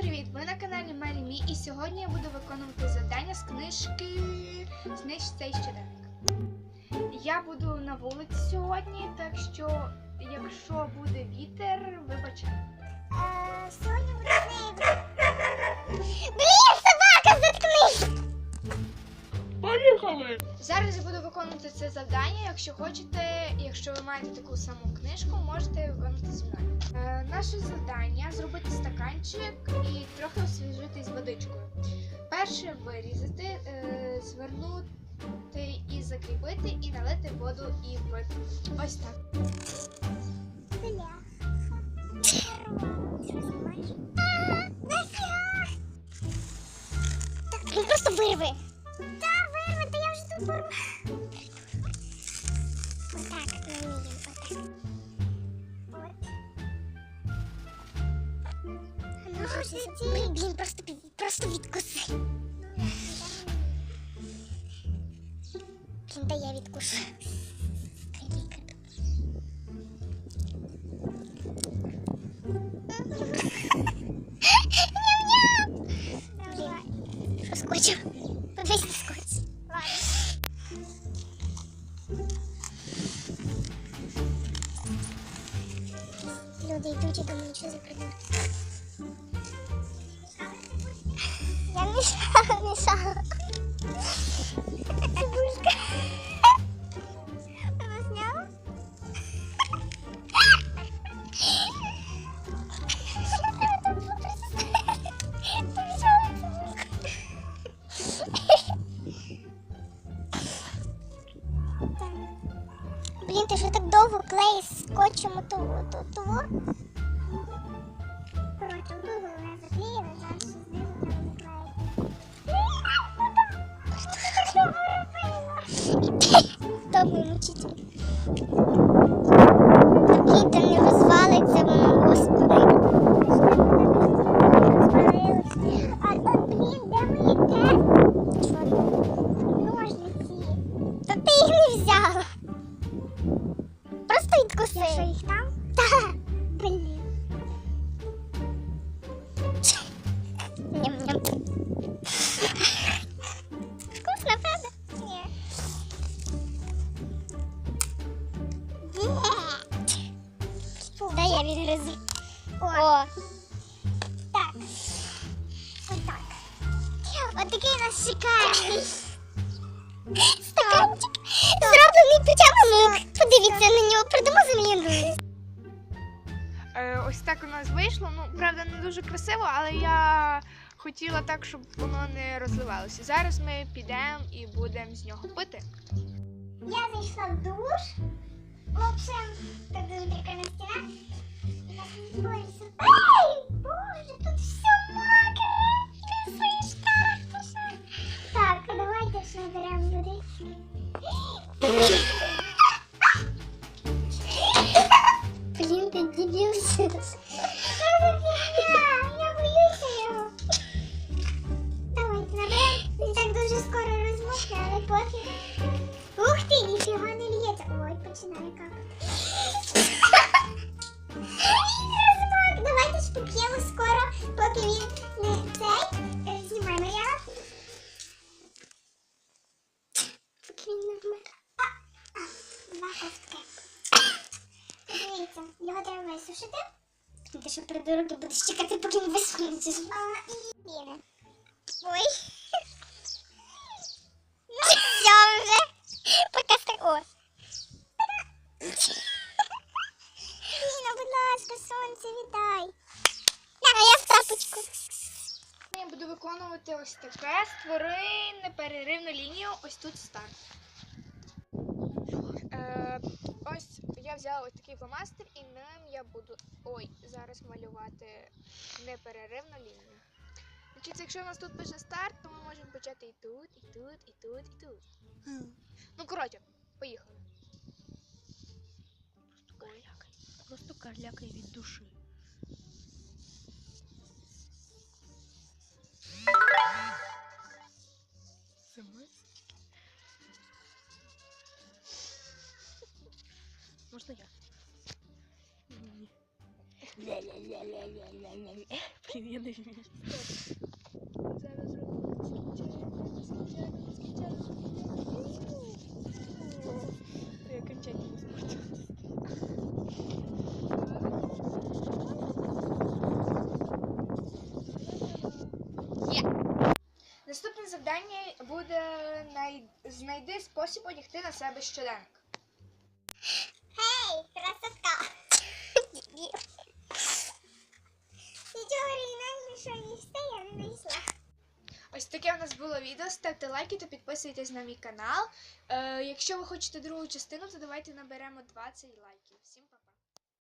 привіт! Ви на каналі Мелімі і сьогодні я буду виконувати завдання з книжки «Знищ цей щоденник. Я буду на вулиці сьогодні, так що, якщо буде вітер, вибачайте. Сьогодні буде... Поїхали! Зараз я буду виконувати це завдання. Якщо хочете, якщо ви маєте таку саму книжку, можете виконати зі мною. Е, наше завдання зробити стаканчик і трохи освіжити з водичкою. Перше вирізати, е, звернути і закріпити, і налити воду і впити. Ось так. Нафіга? Він просто вирви. Та вирви, та я вже тут вирву. Отак, не вміємо, отак. От. А ну, що це? Блін, блін, просто, під- просто відкуси. Блін, та я відкушу. Блін, що скотчем? Подивись на скотч. Люди йдуть і думають, що за придурок. Я мішала, мішала. Цибулька. Вона зняла? Блін, ти що так довго клеїш скотчем того, то, того? Добрий не розвалиться воно, господи. А, а, блін, де мої те? Ножниці. Та ти їх не взяла. Просто. Що їх там? Так. Блін. Відгризу. О. Так. Отак. Отакий у нас шикарний. Стаканчик. Зроблений прямо Подивіться на нього, продамо земляною. Е, ось так у нас вийшло. Ну, правда, не дуже красиво, але я хотіла так, щоб воно не розливалося. Зараз ми підемо і будемо з нього пити. Я зайшла в душ. В общем, так дуже прикольна стіна. І нас не борюся. Ай, боже, тут все мокре. Красишка, пішла. Так, давайте ще наберемо водички. Блін, ти дебілся. Я боюся його. Давайте наберемо. Він так дуже скоро розмокне, але пофіг. Ух ти, ніфіга не лється. Ой, починає капати. Розмок. Давайте скоро, поки він не цей. Е, Знімаємо я. Поки він не вмер. Два ковтки. Дивіться, його треба висушити. Ти що придурок, будеш чекати, поки він висунеться. І Ой. Ну, будь ласка, сонце, віддай. А я буду виконувати ось таке. Створи непереривну лінію. Ось тут старт. Е, ось я взяла ось такий фломастер і ним я буду ой, зараз малювати непереривну лінію. Значить, якщо у нас тут пише старт, то ми можемо почати і тут, і тут, і тут, і тут. Ну, коротше, поїхали. Ой. Просто карлякай від душі. Блін, я не вмію. Зараз Я окончательно спорту. Наступне завдання буде най... знайди спосіб одягти на себе щоденник. Гей, hey, красотка! Ось таке у нас було відео. Ставте лайки та підписуйтесь на мій канал. Е, якщо ви хочете другу частину, то давайте наберемо 20 лайків. Всім па-па!